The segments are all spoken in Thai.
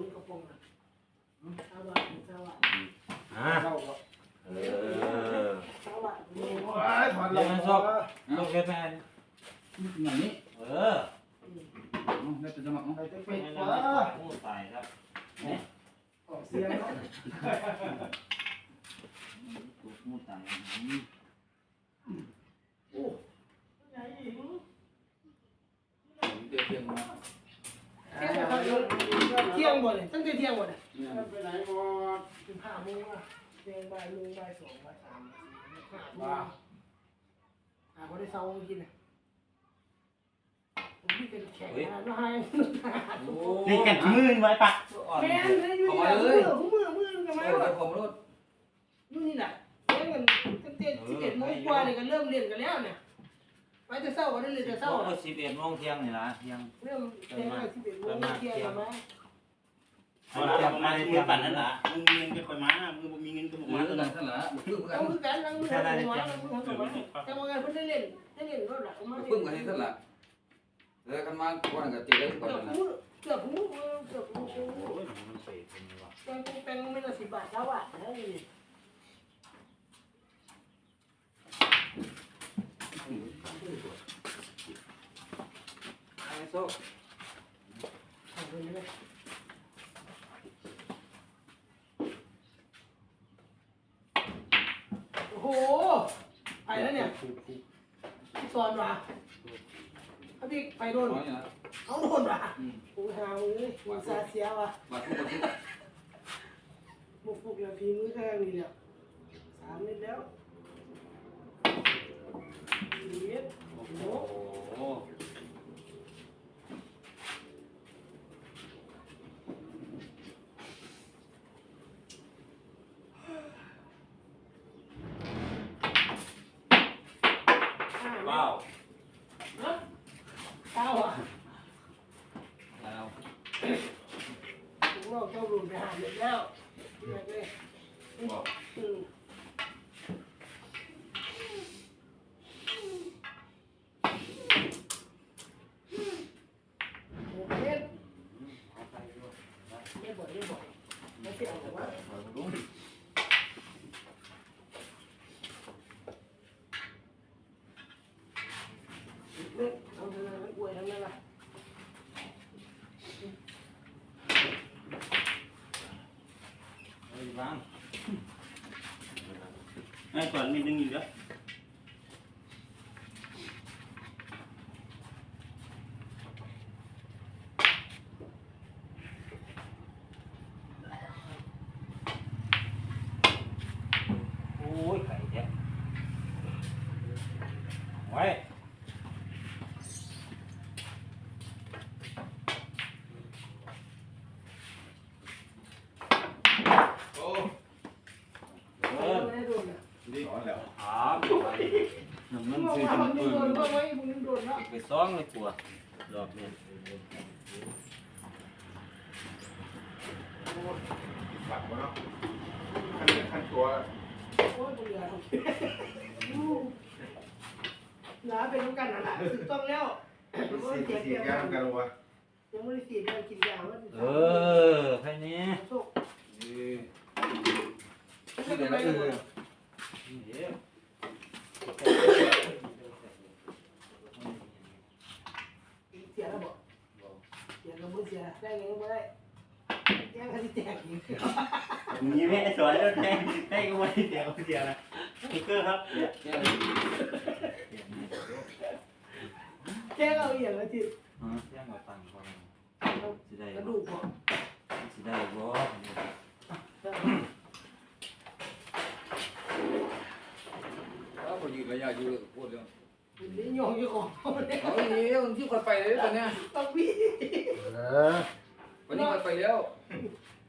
นี่กระโปรงนะสาวะสาวะอ่าเข้าก็เออสาวะนี่โอ้ยถอนหลังต้องเก็บแม่นอย่างนี้เออแล้วจะจะมาเอาไปจะไม่เป็ดงั้นวะเราพูดตายครับออกเสียงเนาะถูกพูดตายโอ้ใหญ่หญิงเดี๋ยวเพียงมา เที่ยงบ่เที่ยงบ่เลยตั้งแต่เที่ยงบ่เลยไปไหนหมดถึงห้าโมงอะเที่ยงบ่ายโมงบ่ายสองบ่ายสามห้าโมงหาบ่ได้เช้ากินน่ะผมนี่เป็นแขกนะน้อยนี่กันมื่นไว้ปะแม่นเลยอยู่นี่มือมือมือกันเอมาอว่าเดี๋ยวผมรถนู่นนี่แหละเล่นกันตั้งแต่สิบเอ็ดโมงกว่าเนี่ยก็เริ่มเล่นกันแล้วเนี่ย ไปแต่เช้าก็ได้เล่นแต่เช้าโอ้สิบเอ็ดโมงเที่ยงนี่นะเที่ยงเริ่มเล่นกันสิบเอ็ดโมงเที่ยงกันมาเอาละประมาณเที่ยงปันนั่นล่ะมึงมีเงินก็ค่อยมามึงบ่มีเงินก็บ่มามาตัวตัวนั้นั้นนสั่นละบุกพึ่งกัต้นองคือการนั่งมือนั่งมือนั่งมือนั่งมือแต่ว่าไงเพิ่นได้เล่นได้เล่นก็หลักมาพึ่งกันนี่สั่นละแล้วกันมาก่อนกันตีได้ก่อนเกือบนะหูเกือบหูเกือบหูโอ้ยมันเปรตเป็นไงวะแปงแปงไม่ละสิบบาทแล้วอะ เฮ้ยไอ้โซ่โอ้โหไปแล้วเนี่ยสอนว่ะพี่ไปโดนน้อยนะเอาโดนว่ะโอ้หาเลยมันซาเสียว่ะมาทุกคนทุกมุกฟุกอย่างพีมือข้างนี่เนี่ยสามเม็ดแล้วสี่เม็ดโอ้โห โอ้ ห้าเม็ด ว้าว ฮะเก้าอะ แล้ว ถึงเราเจ้าหลุดไปหาเม็ดแล้วเรียกเลยอืมหกเม็ดไม่บ่อยไม่บ่อยไม่เสียหรอกวะเม็ดเอาเท่านั้นอวยทั้งนั้นล่ะ เฮ้ยบ้าง ไอ้ก่อนมีนึงอยู่แล้วโอ้ยไข่แท้ไว้ โอ้ เออ ไม่ได้โดนอะ ดีอ่อนแล้ว ถามไปน้ำมึมังนบอกซื้อว่าถึมึงโดนนว่าไว้มึงโดนแล้วไปซ้องเลยปวดดอกเนี่ย หลับวะเนาะขั้นขั้นตัว โอ้ยมึงเหลือเหลือเป็นต้องกันนั่นแหละถูกต้องแล้วยังไม่ สี ได้เสีย สี เปรียบ แก้มกันวะ ยังไม่ได้เสียเปรียบกินยาว่า เออแค่นี้ โชค เออ ไม่เป็นไรหรอก เดี๋ยว เสีย แล้วบอกเสียแล้วมึงเสียได้ไงไม่ได้แย่งกันที่แตกอีกมีแม่สวยแล้วแท้งแท้งก็ไม่เดี๋ยวเดี๋ยนะติ๊กเกอร์ครับแก้งเอาอย่างละทีฮะแจ้งมาตังค์ก่อนสิได้กระดูกบอกสิได้บ่แล้วพอยืนระยะอยู่พูดเรื่อง นี่ยองอยู่ของเขาเนี่ยเอาอย่างนี้มันที่คนไปเลยตอนเนี้ยต้องพี่เออวันนี้มันไปแล้ว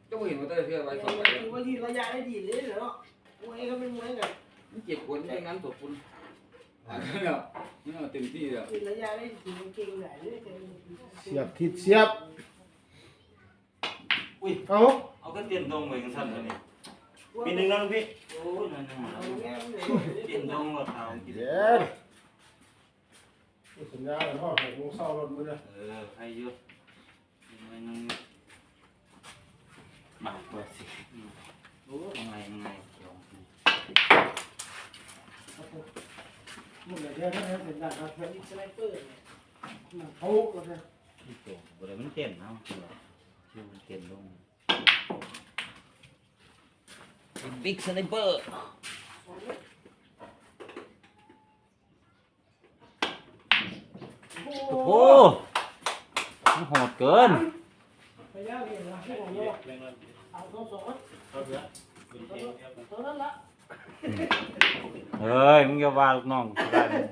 เจ้าเห็นว่าเต้ยเพื่อไปสองไปแล้วว่ายืนระยะได้ดีเลยเนาะมวยเขาเป็นมวยกันมันเจ็บคนไม่งั้นตกคุณอันนี้เนี่ยนี่เต็มที่เลยยืนระยะได้ดีเก่งไหนเลยเสียบทิศเสียบอุ้ยเอาเอาก็เตรียมตรงไว้กันซั่นเลยนี่มีนึงแล้วลูกพี่โอ้ยนั่นเอาน่ะแง่เลยเตรียมตรงรถเอาเย็น สัญญาแล้วพ่อหกโมงเช้ารถมือเนี่ยเออให้เยอะไม่นึงบาทกว่าสิโอ้ยังไงยังไงเกี่ยวมันเหลือเยอะนะเห็นได้ครับมีสไลเปอร์เนี่ยมันเขาแล้วเลยที่ตัวบริเวณเต็มนะตัวชื่อมันเต็มลงบิ๊กสไนเปอร์ โอ้โอ้โหโหมันโหดเกินไปแล้วนี่นะที่ผมบอกเอาสองสองตัวนั้นละเฮ้ยมึงอย่าว่าลูกน้องได้มึง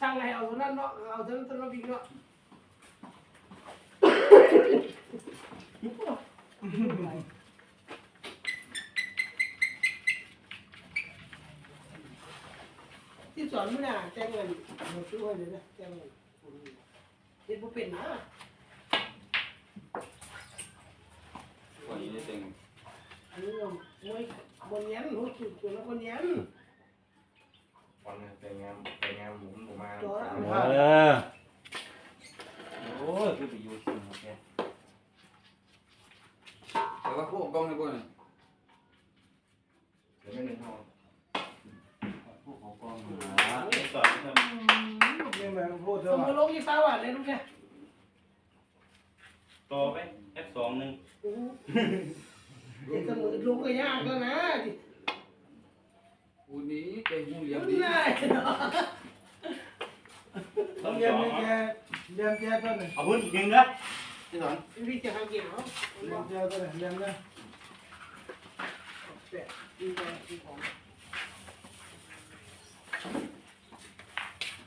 ช่างไงเอาตัวนั้นเนาะเอาตัวนั้นตัวนั้นบิ๊กเนาะที่สอนไม่น่าแจ้งเงินมาช่วยเลยนะแจ้งเงิน เด็กผู้เป็นนะก่อนนี้ได้เต็งอันนี้มวยบนยันหัวจุดตัวแล้วบนยันวันนึงแต่งงานแต่งงานหมุนออกมาเออโอ้ยคือไปอยู่สิงโอเคแต่ว่าพวกกล้องในพวกนี้เดี๋ยวไม่หนึ่งห้อง พวกเขากองหา สอนท ยังแบบพูดสมมติลงยี่สาวอะ เลยลูกเนี่ยำต่อไปแอปสองหนึ่งโอ้โหเด็กเสมอลงก็ยากแล้วนะอูนี้เต็งหูเหลี่ยมมันดีง่ายเนาะต้องเรียสนองแกเรียนแกตัวหนึ่งเอาพื้นอีกหนึ่งนะที่สอนพี่จะทำเกี่ยวเนาะเรียนแกตัวหนึ่งเรียนนะแต่ดีใจดีของ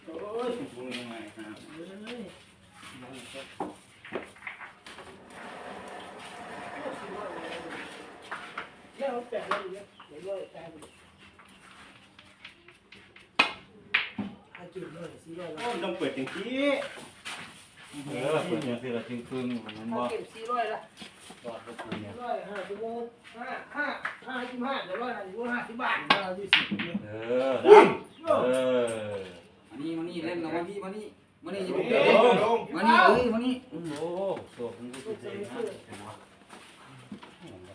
โอ้ ยคุณยังไงครับเอ้ยเดี๋ยวแปะเลยเดี๋ยวเลยแปะเลยอากินเลยสี่ร้อยโอ้ยต้องเปิดจังซี่เออเปิดจังซี่ละจึงคืนมันอาบ่ เก็บสี่ร้อยละรอดบ่คืนเนี่ยร้อยห้าสิบโมงห้าห้าห้าสิบห้าเดี๋ยวร้อยห้าสิบห้าสิบบาทห้าสิบเนี่เออดังเออ นนี้มานี่เล่นนะมานี่มานี่มานี่อย่าลไปงเตะลงลงมานี่เอ้ยมานี่โอ้โหตัวผมก็สิได้นะเห็นบ่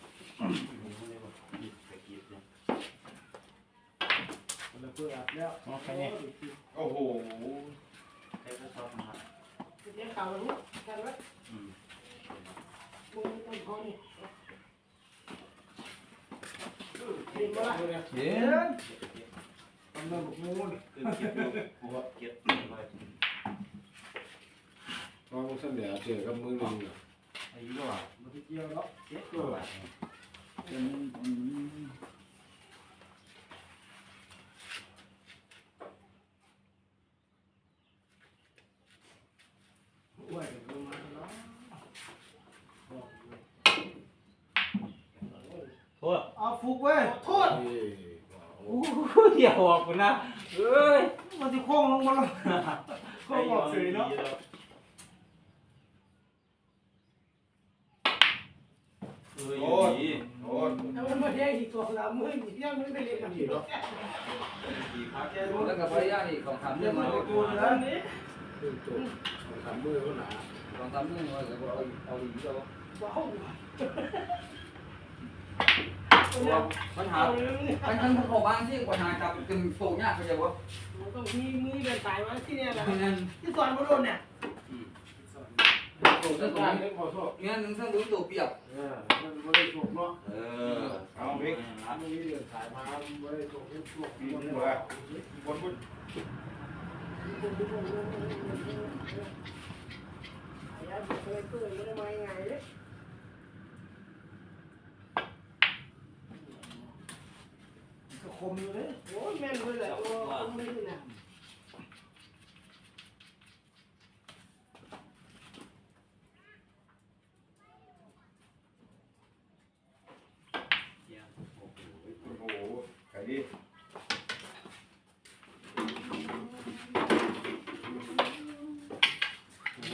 ไปกินเนี่ยเราเพื่ออัดแล้วโอเคเนี่ยโอ้โหใครก็ชอบมาเดี๋ยวข่าวรู้กันไว้อืมมึงมึงพอนี่เห็นมาละเรียน เย้ทำได้บุกมูนคือคิดดูกูว่าเก็บไว้ตอนเสนอเจอกับมือหนึ่งไอ้ยี่ห้อมันจะเกี่ยวแล้วเจ็ดตัวบาทเป็นอ้วยลงมาแล้วโทษเอาฟุกเว้ยโทษ โอ้ยอย่าบอกกูนะเอ้ยมันจะโค้งลงมาแล้วโค้งออกเฉยเนาะเอ้ยโอ้ยโอ้ยถ้ามันมาแย่อีกตัวสามมืออีกยังไม่ได้เรียนกันอีกหรอกดีพักแล้วกับภรรยานี่ของทำเรีเรื่ยอนงมามาตัวนั้นนี้ตึ้งจุกทำมือเขาหนาของทำเรื่องว่าแล้วก็เอาเอาอีกแล้วว้าว ปัญหาปัญหาของบ้านที่ปัญหาจับจนโตยากเข้าใจบ่มันต้องมีมือเดินสายมาที่เนี่ยแหละงั้นที่สอนมาโดนเนี่ยโตซะตรงการนี้เล่นขอโทษงั้นนึงซะดูตัวเปียกเออมันไม่ได้ถูกเนาะเออเอาบิ๊กมันมีเรื่องสายมาไม่ได้ถูกทุกทุกบิ๊คกนดีเลยกว่าบนบุญยาเคยเปิดไม่ได้มาไงเลย ก็คมอยู่เลยโอ้ยแม่นเลยแหละโอ้ไม่ได้นะโอ้โหไก่ดิ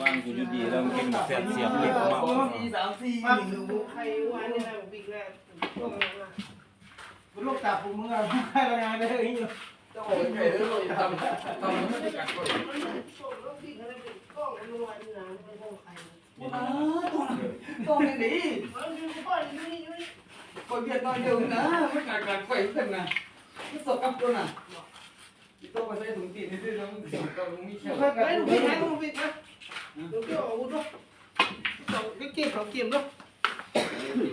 ว่างอยู่ดีๆแล้วมันกินเสียบเสียบเหล็กมาสี่สามสี่ มาดูใครวันนี้นะบิ๊กแรก ลูกจับผมมึงอะใครละงานได้ยังอยู่เจ้าของไก่เรื่องทำทำมันไม่กัดก็ช่วงแล้วบิ๊กอะไรเป็นกล้องอันนู้นนี่นะไม่ใช่ใครต้องอย่างนี้มันอยู่ก่อนอยู่นี่อยู่นี่คนเวียดนามเดียวนะไม่กัดกัดไฟเพิ่มนะไม่สกับตัวน่ะต้องมาใส่ถุงตีนนี่คือต้องต้องมีแค่ไปไปดูไปไหนดูไปนะดูเกี่ยวอาวุธด้วยสองเก็บของเก็บด้วย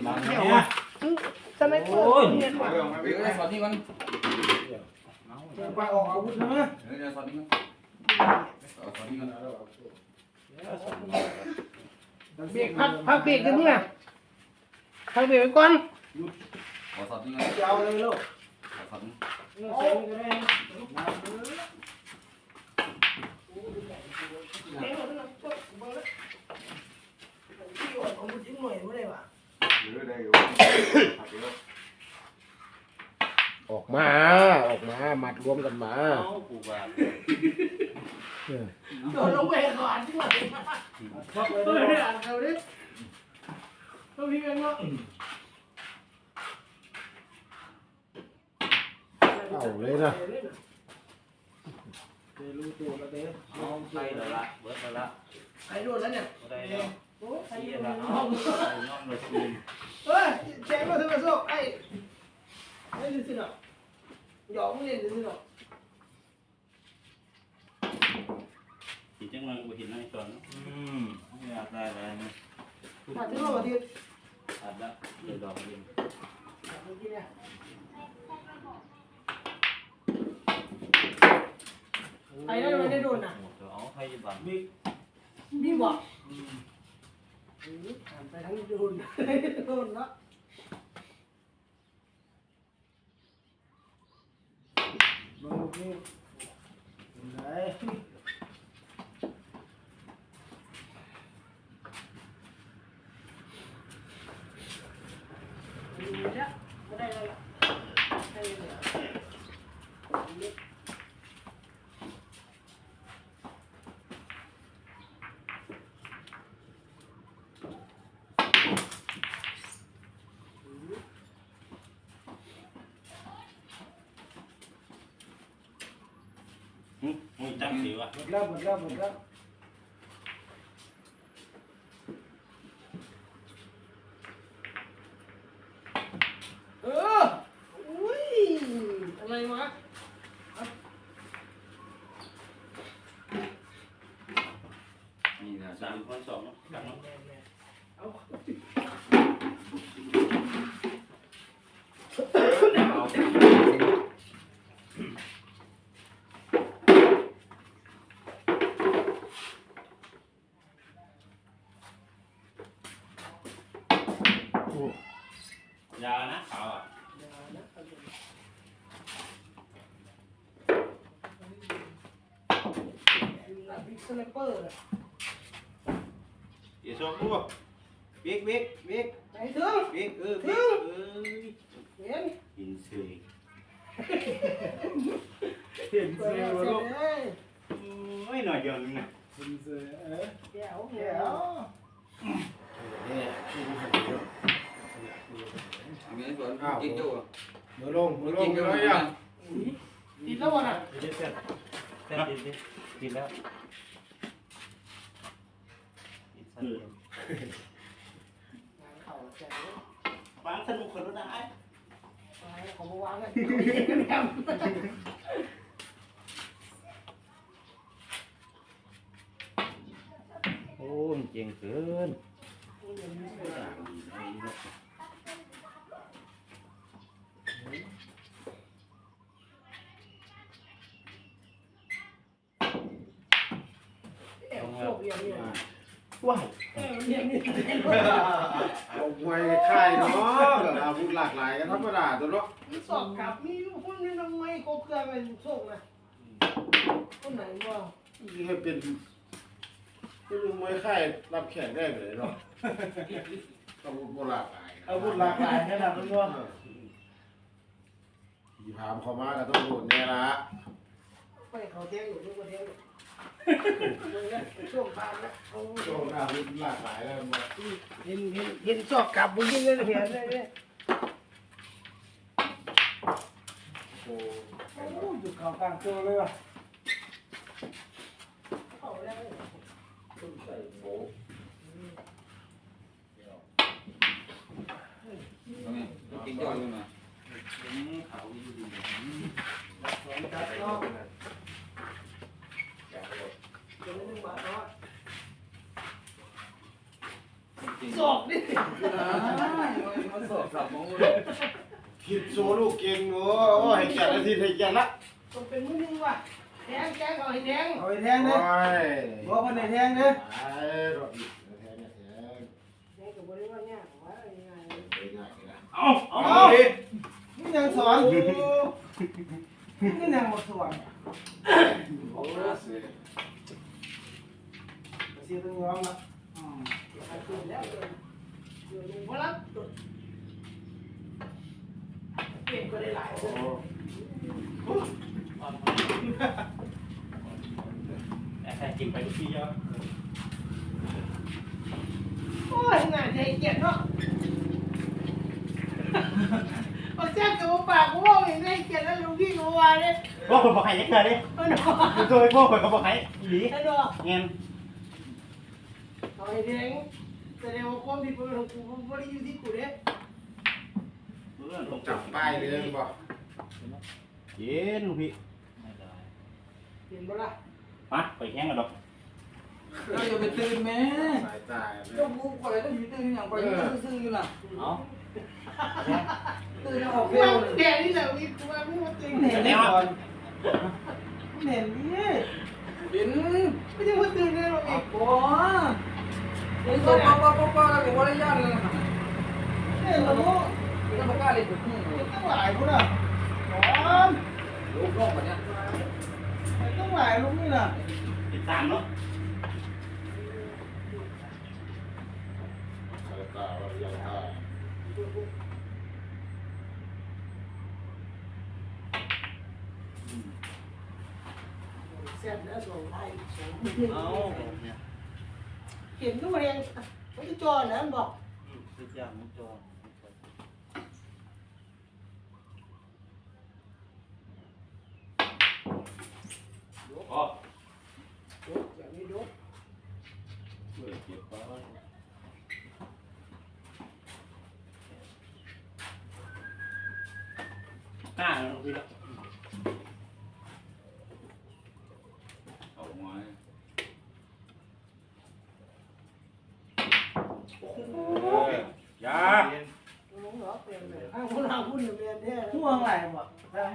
มาเนี่ยสไนเปอร์ เนี่ยมาเรื่องมาเอเรื่องอสอนนี่มันไปออกอาวุธนะเออสอนนี่มันสอนนี่มันเบรกพักพักเบรกกันเนี่ยพักเบรกไว้ก่อนขอสอนนี่มันจะเอาเลยลูกขอสอนเอาใส่ก็ได้ของมึงจิ้งหน่อยไม่ได้ว่ะ หรือได้อยู่ออกมา ออกมา มัดรวมกันมาเอาปูบาโดนลงไปก่อนที่ว่าพักเลยเออเนี่ยเขาดิเขาพี่กันเนาะเอาเลยนะเดี๋ยวรู้ตัวแล้วเด้อเอาไปแล้วละเบิดแล้วละไอ้โดนแล้วเนี่ยบ่ได้แล้ว โอ้ไอ้เสียโดแล้วนเอาน้องเลยคืนเฮ้ยแจ้งมาถึงมาโซ่ไอ้ไม่ดูสิเนาะหยอกมึงเล่นดูสิเนาะสิจังเลยบ่เห็นในตอนอืมอยากได้แล้วนี่มาถึงเราทีอัดละเดี๋ยวดอกเย็นไอ้นั่นไม่ได้โดนอะเดี๋ยวเอาให้บังมีบอกไปทั้งโดน โดนเนาะลงนี่ไหน ไม่ได้แล้วล่ะ หึ มึงจำสิวะหมดแล้วหมดแล้วหมดแล้วเอออุ้ยอะไรวะนี่นะสามคนสองกลับมาเอาเอา ยาวนะขาวอะ บิ๊กสไนเปอร์เลยเดี๋ยวชมดูบิ๊กบิ๊กบิ๊กไหนถึงบิ๊กเออบิ๊กเอ้ยเห็นกินเสยเห็นเปิเสืดอเสร็ลูจกเลยไม่หน่อยเดียวนึงนะเห็นเสือเออแก้วแก้แก้ววเนี่ยที่มันหันเยอะอันนี้สอนกินเจ้ามือลงมือลกิงนมืเจ้าอลไม่งยัยังงติดแล้ววะน่ะเดี๋ยวเสร็จเสร็จดิดิกินแล้วกินซะเลยเข่าแก้วางสนุกคนรู้ได้ของมวางกันแอมโอ้ยเจ๋งเกินแอมโชคเรียงเนี่ย ว้ายแอมเรียงนี่เอามวยค่ายเนาะแบบอาวุธหลากหลายกันธรรมดาตัวเนาะมีสอบกลับมีคนนี้ทำไมครบเครื่องเป็นโชคนะคนไหนบ้างนี่ให้เป็นเป็นมวยค่ายรับแขกได้เลยเนาะอาวุธโบราณหลายอาวุธหลากหลายขนาดนั้นว่าขี่พามเข้ามาก็ต้องโดนเนี่ยละไปเขาเที่ยงอยู่ทุกคนเที่ยงอยู่ ช่วงผ่านนะเขาโดนอาวุธหลากหลายแล้วมาเห็นเห็นเห็นสอบกลับบุญยิ่งเลยเห็นเลยเนี่ยโอ้โอ้อยู่ข่าวกลางตัวเลยว่ะเขาแล้วใส่โบกินเจ้าอยู่นะเขาอยู่ดี สอนจัดเนาะ เดี๋ยวไม่ต้องบาทเนาะ จริงสอกดิๆมันสอบสับมองเลยคิดโซลูกเก่งโอ้ให้แก่นาทีให้แก่ละต้องเป็นมือนึงว่ะแทงแทงเอาให้แทงเอาไปแทงโอ้เด้อยบ่บ่ได้แทงเด้อไอ้รถอีกแทงเนี่ยแทงแทงกับบริวารเนี่ยว่าง่ายไปง่ายนะเอาเอาเอามึงยังสอนอยู่มึงยังบ่สอนโอ้เสียเสียต้องยอมละอืมๆไปขึ้น แล้วเดี๋ยวเดี๋ยวลุงพลับเก็บก็ได้หลายเลยแต่ใครกินไปทุกทีเยอะโอ้ยน่าใจเกลียดเนาะเอาแจ้งกับปากกูว่าอย่างไรเกลียดแล้วลุงพี่กูว่าเลยว่าคนบอกใครยังเกิดดิเอาหน่อยตัวไอ้พวกคนก็บอกใครอีหลีเอาหน่อยเงี้ยเอาให้แทง แสดงว่าความผิดเป็นของกูมันไม่ได้อยู่ที่กูเด้เพื่อนจับป้ายเลยบอกเย็นลูกพี่เห็นบ่ล่ะมาไปแข่งกันดอกเราอย่าไปตื่นแม่สายตาเจ้ากูคอยต้องอยู่ตื่นอย่างไปซื่อๆอยู่น่ะเอาตื่นแล้วออกกูเร็วว่าเลยแดงนี่แหละวิกูว่ามึงมาตึงมึงแดเห็งนได้ก่อนมึงเห็นนี่เห็นไม่ใช่มาตึงเลยหรอกอีกโอ้เห็นตัวป๊อปป๊อปป๊อปแล้วก็บริยานเลยเห็นแล้วลูกก็บอกกล้าเลยถูกนี่ต้องหลายพุ่นอะสอนลูกโลกแบบนี้ ต้องหลายลูกนี่น่ะติดตามเนาะสายตาวันยังตาแซ่บแล้วสองไอ้สองเอา เนี่ยเห็นก็มาเรียนมันจะจอนะมันบอกสุดยอดมุกจออ๋อโดดอย่างนี้โดดเพื่อนเก็บไว้ กล้าลูกพี่ละ เอาไว้ ยา น้องเหรอเปลี่ยนเลยข้างคนเราพูดเปลี่ยนแท้ ห่วงหลายบ่ได้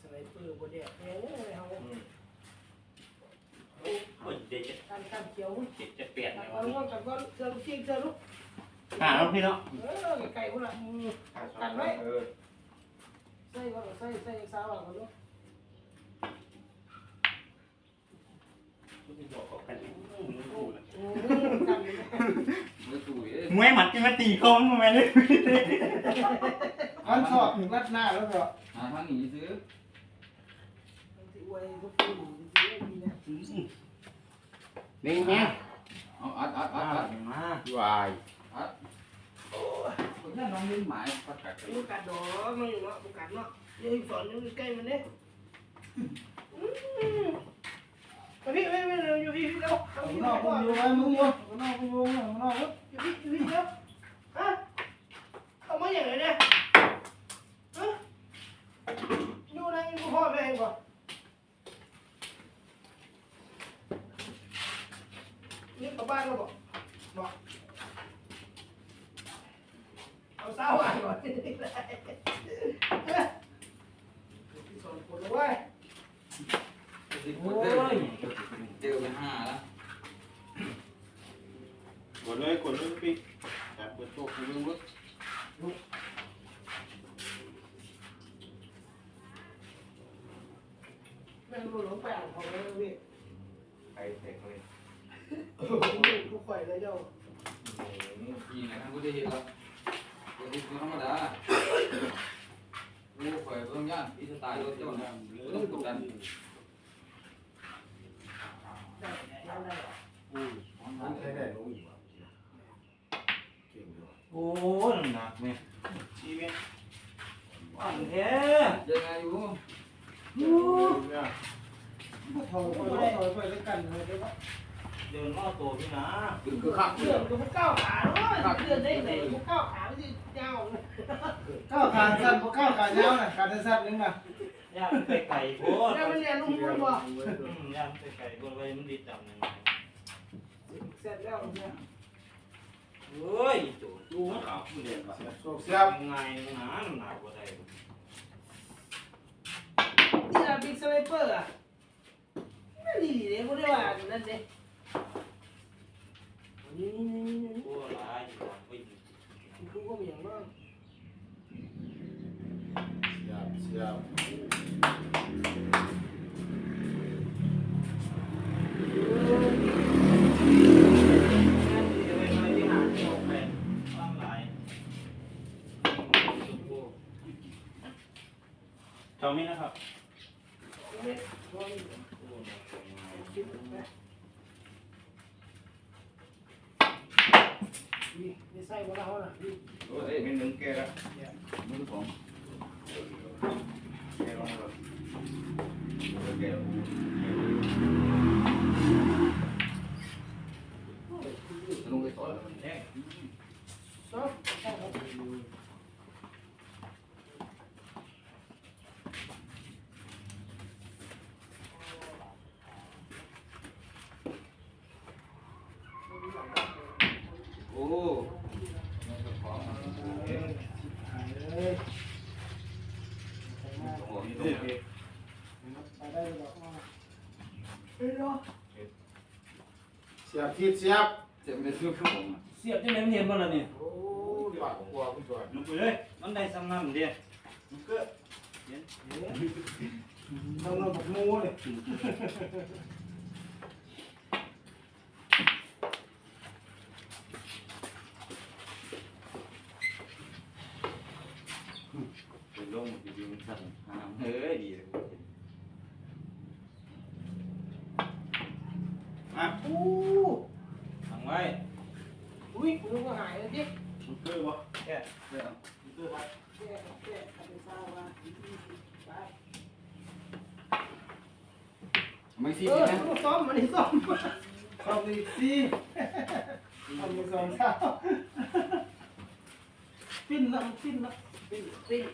สไลเปอร์บดแดดแดงเลยเขา โอ้ยเด็กจะ การการเขียว เจ็ดจะเปลี่ยน กั เล น ย ก้อนว่ากันก้อนเจอจริงเจอลูก กล้าลูกพี่เนาะเออไก่คนละกันไว้ใส่ก็ใส่ใส่สาวกันลูกกันโอ้กันไม่ตุ๋ยมวยหมัดที่มาตีคอมทำไมเลยอันสอบรัดหน้าแล้วก็หาทางหนีซื้อที่อวยทุกคนที่ดีนะเด้งเนี่ยเอาอัดอัดอัมาดอัดมาวายอัดค นนั้นน้องเล่นหมายประกาศลูกกัดดอกมันอยู่เนาะลูกกัดเนาะยังสอนอยู่ใกล้มันเนี่ยพี่ไม่ไม่อยู่พี่พี่แล้วข้างพี่นนออกกมึงอยู่ไว้มึงอยู่ข้างนอกมึงอยู่ข้างนอกอยู่พี่อยู่พี่แล้วฮะเอามาอย่างไรเนี่ยฮะดูนะยังพ่อแม่ก่อนนี่กลับบ้านแล้วบอกบอกเอา สาวอ่านก่อนสอนคนไว้โอ้ยเจอไปห้าแล้วกดเลยกดเลยพี่จับเปิดโต๊ะคุณลุงลุกแม่งรู้หลงไปอ่านของเลยพี่ไปเตะเลยทุกข่อยเลยเจ้าปีไหนครับกูได้เห็นแล้ว กูได้ธรรมดากูคอยเพิ่มย่านอีสไตล์รถเจ้านะต้องกดดันได้ได้ได้มันใช้ได้ลงอยู่เก่งอยู่โอ้ยหนักเนี่ยชีวิตอ่อนแท้ยังไงอยู่เนี่ยถอยไปถอยไปด้วยกันเลยได้ปะเดินอ้อตัวพี่นะดึงคือข้างเลื่อนก็มันก้าวขาเนาะเลื่อนได้ไหนมันก้าวขาไม่ใช่ยาว ก้าวขาสั้นบ่ก้าวขายาวน่ะขาสั้นๆนึงน่ะย่าไปไก่โพดแล้วมันเรียนลุงมุ้ยบ่อืมย่าไปไก่โพดไว้มันดีจับหนึ่งเสร็จแล้วเนี่ยเฮ้ยตัวดูมันเอาเรียนว่าโชคเสียบยังไงหนาหนากว่าใดนี่ละบิ๊กสไลเปอร์อะไม่ดีเลยไม่ได้ว่านั่นเด้นี่นี่นี่นี่ ตัวร้ายอยู่ไป ดูก็มีอย่างมาก เสียบเสียบจอมนี้นะครับม็ดร้อยสิบแปดนี่นี่ใส่หมดแล้วนะนี่โอ้ยเป็นหนึ่งแกแล้วมือขอ โอ้เอ้ยโหนี่ตรงนี้ไปได้บ่เฮ้ยเนาะเสียบ ทิศเสียบจะไม่ซื้อขนมเสียบที่ไหนมันเห็นบ่ล่ะนี่โอ้ยปากกลัวคุณจอยนุกไปเลยมันได้ซ้ำน้ำเดียวนุกเกอร์ต้องเอาบักหมูเลยเป็นลงมันอยู่มันสั่นห้ามเฮ้ยดีเลย อู้ ทางไว้ อุ้ยคุณก็หายแล้วดิ นุก เกอร์วะแก่เดี๋ยวแก่แก่ทำเป็นเศร้าว่าไปไม่ซีเออนะต้องซ้อมมันนี่ซ้อมสองอีกสี่ทำมือสองเท้าปิ้นนะปิ้นนะปิ้นปิ้น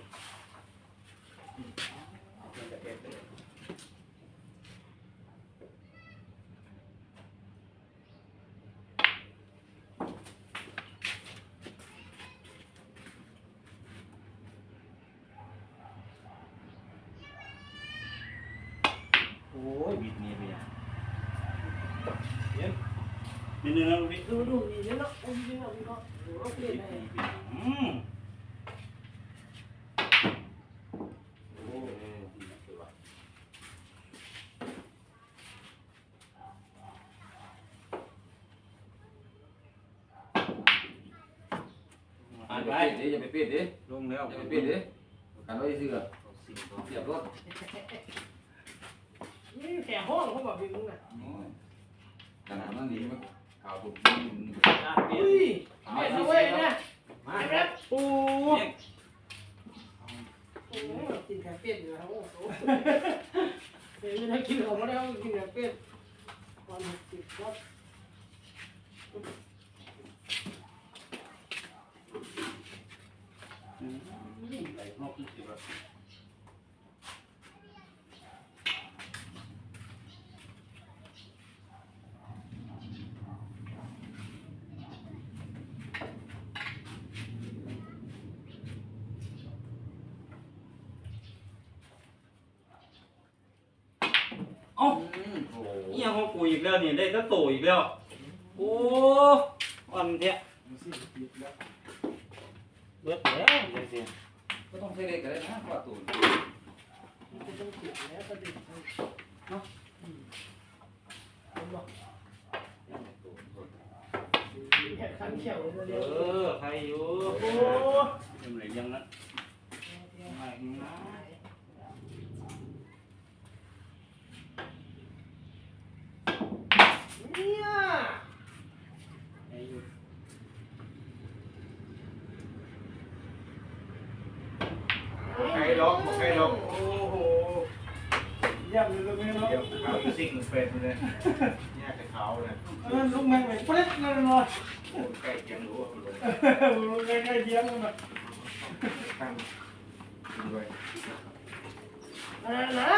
ยบิดนี่ไปยังเย็นนิดนึงนะบิดดูดูนี่เนาะอุ้ยนี่เนาะนี่เนาะโอเคบิดเลยบิดอืมโอ้ยดีนะคือว่าอ่านไปอย่าไปปิดดิลงแล้วอย่าไปปิดดิกันไว้ซื้อ สิ่งข เสียบรถ นี่แก่ห้องเขาบอกพี่มึงน่ะ ขนาดนั้นนี่มันข่าวถูก องอะเปลี่ย อุ้ น ยแม่เอาไว้นะ มา ไอ้ ค แม่ รับ โอ้ เปลี่ยน โห กินแค่เป็ดอยู่แล้วโอ้โหเดี๋ยวไม่ได้กินขอกมาแล้วกินแค่เป็ดวันสิบครับอืมไหลนอกนี่สิบ องกูอีกแล้วนี่ได้ก็โตอีกแล้ว โอ้อ่อนเนี้ยดูสิปิดแล้วเบิดแล้วเดี๋ยวสิก็ต้องใช้เล็กกันเลยนะว่าตูนมันจะต้องติดแล้วก็ติดเนาะผมบอกแค่คันเขียวเลยเอเดียวอใครอยู่ โอ้ ยังไงยังนะยังไงนะ เนี่ย ไอ้อยู่ ใครล็อกใครล็อก โอ้โหเยี่ยมเลยตรงนี้เนาะ เดี๋ยวเขาอยู่ซิ่งเป็นเลยแยกกับเขาเลย มันลุกแม่งเลยเป๊ะนั่นเลย ใกล้เคียงรู้ว่ามันเลย ลุกใกล้ๆเยียงมันแบบ ตั้ง ด้วยอะไรนะ